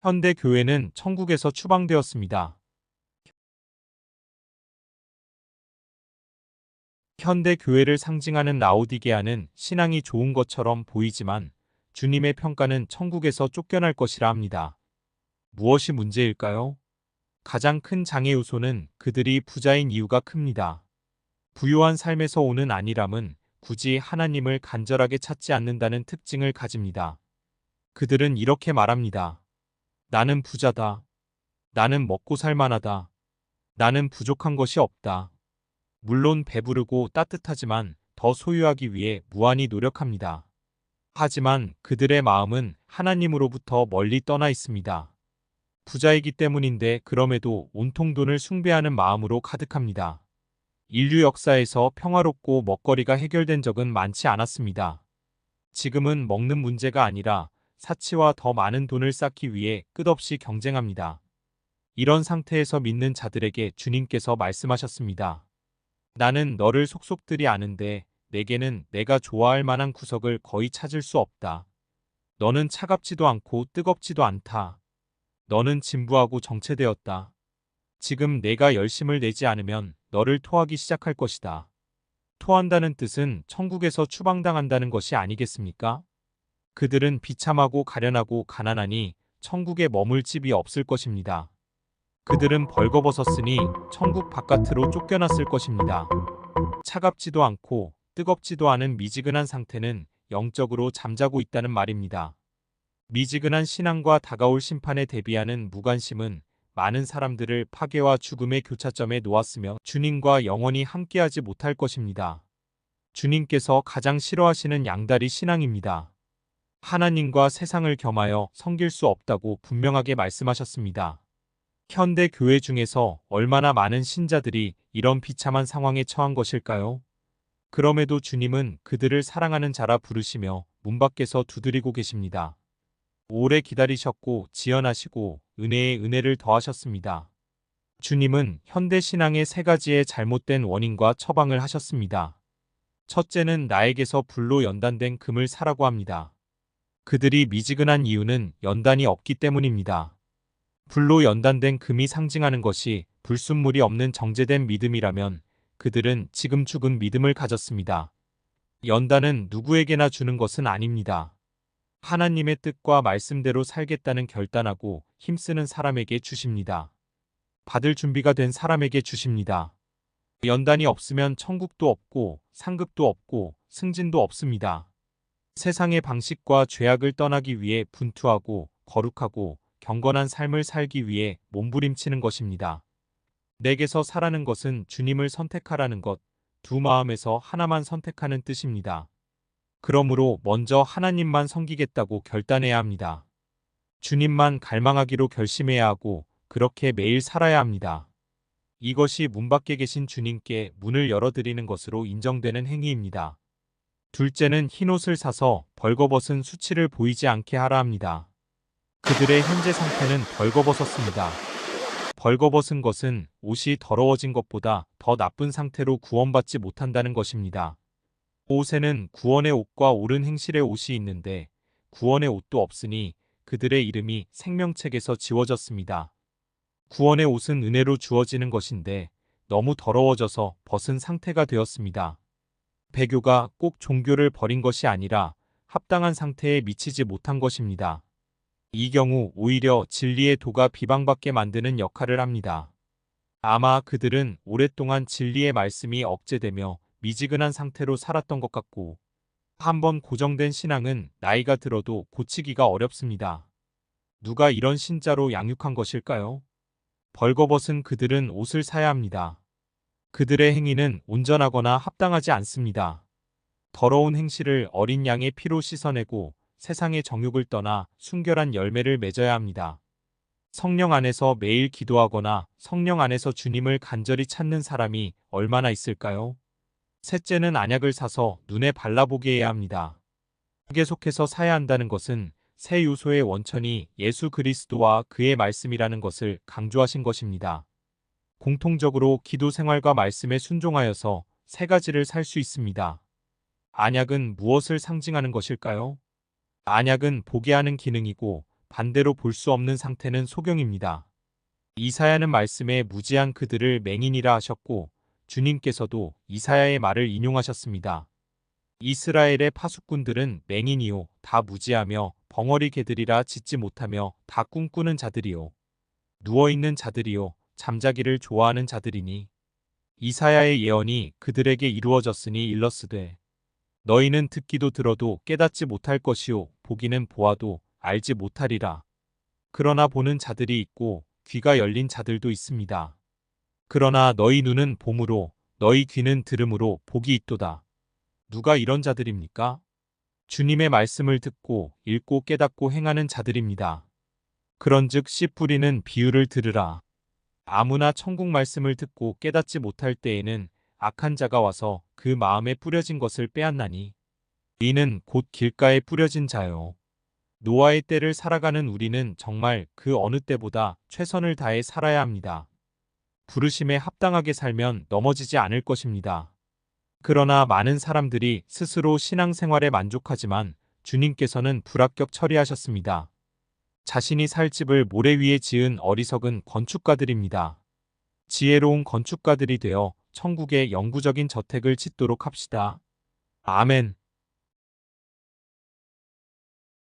현대 교회는 천국에서 추방되었습니다. 현대 교회를 상징하는 라오디게아는 신앙이 좋은 것처럼 보이지만 주님의 평가는 천국에서 쫓겨날 것이라 합니다. 무엇이 문제일까요? 가장 큰 장애 요소는 그들이 부자인 이유가 큽니다. 부유한 삶에서 오는 안일함은 굳이 하나님을 간절하게 찾지 않는다는 특징을 가집니다. 그들은 이렇게 말합니다. 나는 부자다. 나는 먹고 살만하다. 나는 부족한 것이 없다. 물론 배부르고 따뜻하지만 더 소유하기 위해 무한히 노력합니다. 하지만 그들의 마음은 하나님으로부터 멀리 떠나 있습니다. 부자이기 때문인데 그럼에도 온통 돈을 숭배하는 마음으로 가득합니다. 인류 역사에서 평화롭고 먹거리가 해결된 적은 많지 않았습니다. 지금은 먹는 문제가 아니라 사치와 더 많은 돈을 쌓기 위해 끝없이 경쟁합니다. 이런 상태에서 믿는 자들에게 주님께서 말씀하셨습니다. 나는 너를 속속들이 아는데 내게는 내가 좋아할 만한 구석을 거의 찾을 수 없다. 너는 차갑지도 않고 뜨겁지도 않다. 너는 진부하고 정체되었다. 지금 내가 열심을 내지 않으면 너를 토하기 시작할 것이다. 토한다는 뜻은 천국에서 추방당한다는 것이 아니겠습니까? 그들은 비참하고 가련하고 가난하니 천국에 머물 집이 없을 것입니다. 그들은 벌거벗었으니 천국 바깥으로 쫓겨났을 것입니다. 차갑지도 않고 뜨겁지도 않은 미지근한 상태는 영적으로 잠자고 있다는 말입니다. 미지근한 신앙과 다가올 심판에 대비하는 무관심은 많은 사람들을 파괴와 죽음의 교차점에 놓았으며 주님과 영원히 함께하지 못할 것입니다. 주님께서 가장 싫어하시는 양다리 신앙입니다. 하나님과 세상을 겸하여 섬길 수 없다고 분명하게 말씀하셨습니다. 현대 교회 중에서 얼마나 많은 신자들이 이런 비참한 상황에 처한 것일까요? 그럼에도 주님은 그들을 사랑하는 자라 부르시며 문 밖에서 두드리고 계십니다. 오래 기다리셨고 지연하시고 은혜에 은혜를 더하셨습니다. 주님은 현대 신앙의 세 가지의 잘못된 원인과 처방을 하셨습니다. 첫째는 나에게서 불로 연단된 금을 사라고 합니다. 그들이 미지근한 이유는 연단이 없기 때문입니다. 불로 연단된 금이 상징하는 것이 불순물이 없는 정제된 믿음이라면 그들은 지금 죽은 믿음을 가졌습니다. 연단은 누구에게나 주는 것은 아닙니다. 하나님의 뜻과 말씀대로 살겠다는 결단하고 힘쓰는 사람에게 주십니다. 받을 준비가 된 사람에게 주십니다. 연단이 없으면 천국도 없고 상급도 없고 승진도 없습니다. 세상의 방식과 죄악을 떠나기 위해 분투하고 거룩하고 경건한 삶을 살기 위해 몸부림치는 것입니다. 내게서 사라는 것은 주님을 선택하라는 것, 두 마음에서 하나만 선택하는 뜻입니다. 그러므로 먼저 하나님만 섬기겠다고 결단해야 합니다. 주님만 갈망하기로 결심해야 하고 그렇게 매일 살아야 합니다. 이것이 문 밖에 계신 주님께 문을 열어드리는 것으로 인정되는 행위입니다. 둘째는 흰옷을 사서 벌거벗은 수치를 보이지 않게 하라 합니다. 그들의 현재 상태는 벌거벗었습니다. 벌거벗은 것은 옷이 더러워진 것보다 더 나쁜 상태로 구원받지 못한다는 것입니다. 옷에는 구원의 옷과 옳은 행실의 옷이 있는데 구원의 옷도 없으니 그들의 이름이 생명책에서 지워졌습니다. 구원의 옷은 은혜로 주어지는 것인데 너무 더러워져서 벗은 상태가 되었습니다. 배교가 꼭 종교를 버린 것이 아니라 합당한 상태에 미치지 못한 것입니다. 이 경우 오히려 진리의 도가 비방받게 만드는 역할을 합니다. 아마 그들은 오랫동안 진리의 말씀이 억제되며 미지근한 상태로 살았던 것 같고 한번 고정된 신앙은 나이가 들어도 고치기가 어렵습니다. 누가 이런 신자로 양육한 것일까요? 벌거벗은 그들은 옷을 사야 합니다. 그들의 행위는 온전하거나 합당하지 않습니다. 더러운 행실을 어린 양의 피로 씻어내고 세상의 정욕을 떠나 순결한 열매를 맺어야 합니다. 성령 안에서 매일 기도하거나 성령 안에서 주님을 간절히 찾는 사람이 얼마나 있을까요? 셋째는 안약을 사서 눈에 발라보게 해야 합니다. 계속해서 사야 한다는 것은 새 요소의 원천이 예수 그리스도와 그의 말씀이라는 것을 강조하신 것입니다. 공통적으로 기도 생활과 말씀에 순종하여서 세 가지를 살 수 있습니다. 안약은 무엇을 상징하는 것일까요? 안약은 보게 하는 기능이고 반대로 볼 수 없는 상태는 소경입니다. 이사야는 말씀에 무지한 그들을 맹인이라 하셨고 주님께서도 이사야의 말을 인용하셨습니다. 이스라엘의 파수꾼들은 맹인이요 다 무지하며 벙어리 개들이라 짖지 못하며 다 꿈꾸는 자들이요 누워있는 자들이요 잠자기를 좋아하는 자들이니 이사야의 예언이 그들에게 이루어졌으니 일렀으되 너희는 듣기도 들어도 깨닫지 못할 것이요 보기는 보아도 알지 못하리라. 그러나 보는 자들이 있고 귀가 열린 자들도 있습니다. 그러나 너희 눈은 봄으로 너희 귀는 들음으로 복이 있도다. 누가 이런 자들입니까? 주님의 말씀을 듣고 읽고 깨닫고 행하는 자들입니다. 그런즉 씨 뿌리는 비유를 들으라. 아무나 천국 말씀을 듣고 깨닫지 못할 때에는 악한 자가 와서 그 마음에 뿌려진 것을 빼앗나니 이는 곧 길가에 뿌려진 자요. 노아의 때를 살아가는 우리는 정말 그 어느 때보다 최선을 다해 살아야 합니다. 부르심에 합당하게 살면 넘어지지 않을 것입니다. 그러나 많은 사람들이 스스로 신앙생활에 만족하지만 주님께서는 불합격 처리하셨습니다. 자신이 살 집을 모래 위에 지은 어리석은 건축가들입니다. 지혜로운 건축가들이 되어 천국의 영구적인 저택을 짓도록 합시다. 아멘.